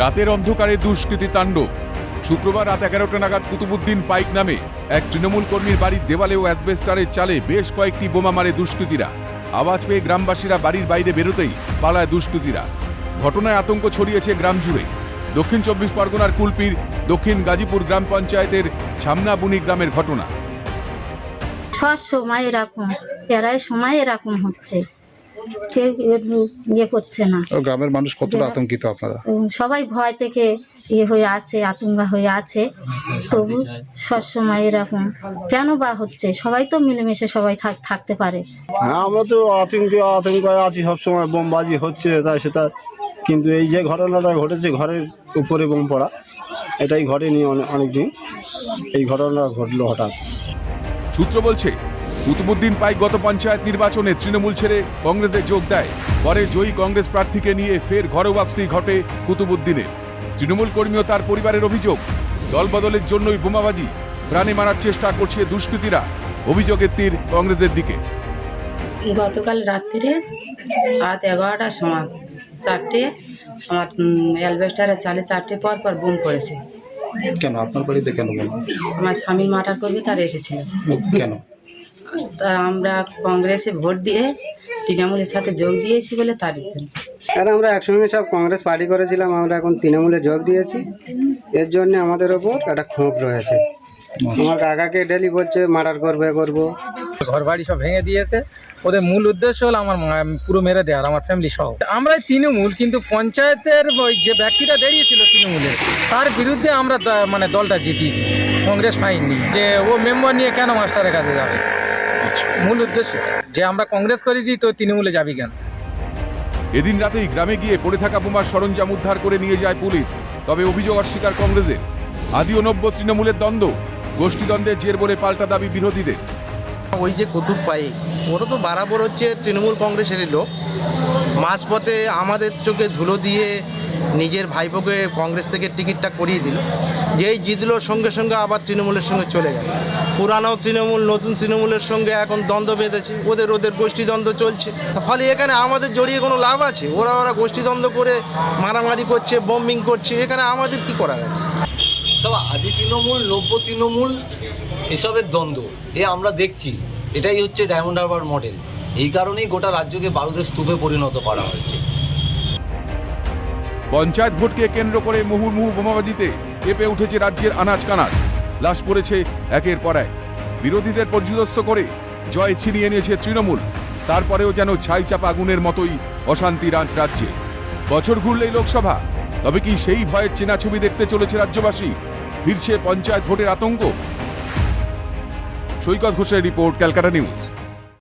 রাতের অন্ধকারে দুষ্কৃতী তাণ্ডব। শুক্রবার রাত এগারোটা নাগাদ কুতুবুদ্দিন পাইক নামে এক তৃণমূল কর্মীর বাড়ির দেওয়ালে ও অ্যাসবেস্টারের চালে বেশ কয়েকটি বোমা মারে দুষ্কৃতীরা। আওয়াজ পেয়ে গ্রামবাসীরা বাড়ির বাইরে বেরোতেই পালায় দুষ্কৃতীরা। ঘটনায় আতঙ্ক ছড়িয়েছে গ্রাম জুড়ে। দক্ষিণ চব্বিশ পরগনার কুলপির, দক্ষিণ গাজীপুর গ্রাম পঞ্চায়েতের ছামনাবুনি গ্রামের ঘটনা। সব সময় এরকম, প্রায় সময় এরকম হচ্ছে। কেউ একটু ইয়ে করছে না। গ্রামের মানুষ কতটা আতঙ্কিত আপনারা? সবাই ভয় থেকে ইয়ে হয়ে আছে আতঙ্কা হয়ে আছে। তবু সবসময় এরকম। কেন বা হচ্ছে? সবাই তো মিলেমিশে সবাই থাক- থাকতে পারে। হ্যাঁ আমরা তো আতঙ্কে আতঙ্কে আছি সবসময় বোমবাজি হচ্ছে তাই সেটা কিন্তু এই যে ঘটনাটা ঘটেছে ঘরের উপরে বোম পড়া এটাই ঘটেনি অনেক দিন এই ঘটনাটা ঘটলো হঠাৎ। সূত্র বলছে কুতুবুদ্দিন পাই গত পঞ্চায়েত নির্বাচনে তৃণমূল ছেড়ে কংগ্রেসে যোগ দেয়। পরে জয়ী কংগ্রেস প্রার্থীকে নিয়ে ফের ঘরোয়াপসি ঘটে কুতুবুদ্দিনের তৃণমূল কর্মী ও তার পরিবারের অভিযোগ দলবদলের জন্যই বোমাবাজি প্রাণে মারার চেষ্টা করছে দুষ্কৃতীরা। অভিযোগের তীর কংগ্রেসের দিকে। গতকাল রাত্রিরে রাত এগারোটার সময় চারটে আমার উম, অ্যালবেস্টারের চালে চারটে পর পর বোম পড়েছে। কেন? আপনার বাড়িতে কেন আমার স্বামীর মাটার করবে তার এসেছিল কেন? তা আমরা কংগ্রেসে ভোট দিয়ে তৃণমূলের সাথে যোগ দিয়েছি বলে জন্য আর আমরা একসঙ্গে সব কংগ্রেস পার্টি করেছিলাম আমরা এখন তৃণমূলে যোগ দিয়েছি। এর জন্য আমাদের ওপর একটা ক্ষোভ রয়েছে। আমার কাকাকে ডেলি বলছে মার্ডার করবে করব। ঘর বাড়ি সব ভেঙে দিয়েছে। ওদের মূল উদ্দেশ্য হলো আমার পুরো মেরে দেওয়ার আমার ফ্যামিলি সহ। আমরাই তৃণমূল কিন্তু পঞ্চায়েতের ওই যে ব্যক্তিটা দাঁড়িয়েছিল তৃণমূলের তার বিরুদ্ধে আমরা মানে দলটা জিতিয়েছি। কংগ্রেস পাইনি যে ও মেম্বার নিয়ে কেন মাস্টারের কাছে যাবে? মূল উদ্দেশ্য। যে আমরা কংগ্রেস করে দিই তো তৃণমূলে যাবি কেন? এদিন রাতেই গ্রামে গিয়ে পড়ে থাকা বোমার সরঞ্জাম উদ্ধার করে নিয়ে যায় পুলিশ তবে অভিযোগ অস্বীকার কংগ্রেসের। আদি ও নব্য তৃণমূলের দ্বন্দ্ব গোষ্ঠীদ্বন্দ্বের জের বলে পাল্টা দাবি বিরোধীদের। ওই যে কুতুব পাই ওরা তো বরাবর হচ্ছে তৃণমূল কংগ্রেসেরই লোক। মাঝপথে আমাদের চোখে ধুলো দিয়ে নিজের ভাইপোকে কংগ্রেস থেকে টিকিটটা করিয়ে দিল। যেই জিতলো, সঙ্গে সঙ্গে আবার তৃণমূলের সঙ্গে চলে গেল। পুরানো তৃণমূল, নতুন তৃণমূলের সঙ্গে এখন দ্বন্দ্ব বেঁধেছে। ওদের ওদের গোষ্ঠীদ্বন্দ্ব চলছে। ফলে এখানে আমাদের জড়িয়ে কোনো লাভ আছে? ওরা ওরা গোষ্ঠীদ্বন্দ্ব করে মারামারি করছে বম্বিং করছে। এখানে আমাদের কি করার আছে? সব আদি তৃণমূল, নব্য তৃণমূল, এসবের দ্বন্দ্ব। এ আমরা দেখছি। এটাই হচ্ছে ডায়মন্ড হারবার মডেল এই কারণেই গোটা রাজ্যকে বারুদের স্তূপে পরিণত করা হয়েছে। পঞ্চায়েত ভোটকে কেন্দ্র করে মুহুর্মুহু বোমাবাজিতে কেঁপে উঠেছে রাজ্যের আনাজ কানাজ। লাশ পড়েছে একের পর এক। বিরোধীদের পর্যদস্ত করে জয় ছিনিয়ে নিয়েছে তৃণমূল। তারপরেও যেন ছাই চাপা আগুনের মতোই অশান্তি রাজ রাজ্যে। বছর ঘুরলেই লোকসভা। তবে কি সেই ভয়ের চেনা ছবি দেখতে চলেছে রাজ্যবাসী? ফিরছে পঞ্চায়েত ভোটের আতঙ্ক? সৈকত ঘোষের রিপোর্ট, ক্যালকাটা নিউজ।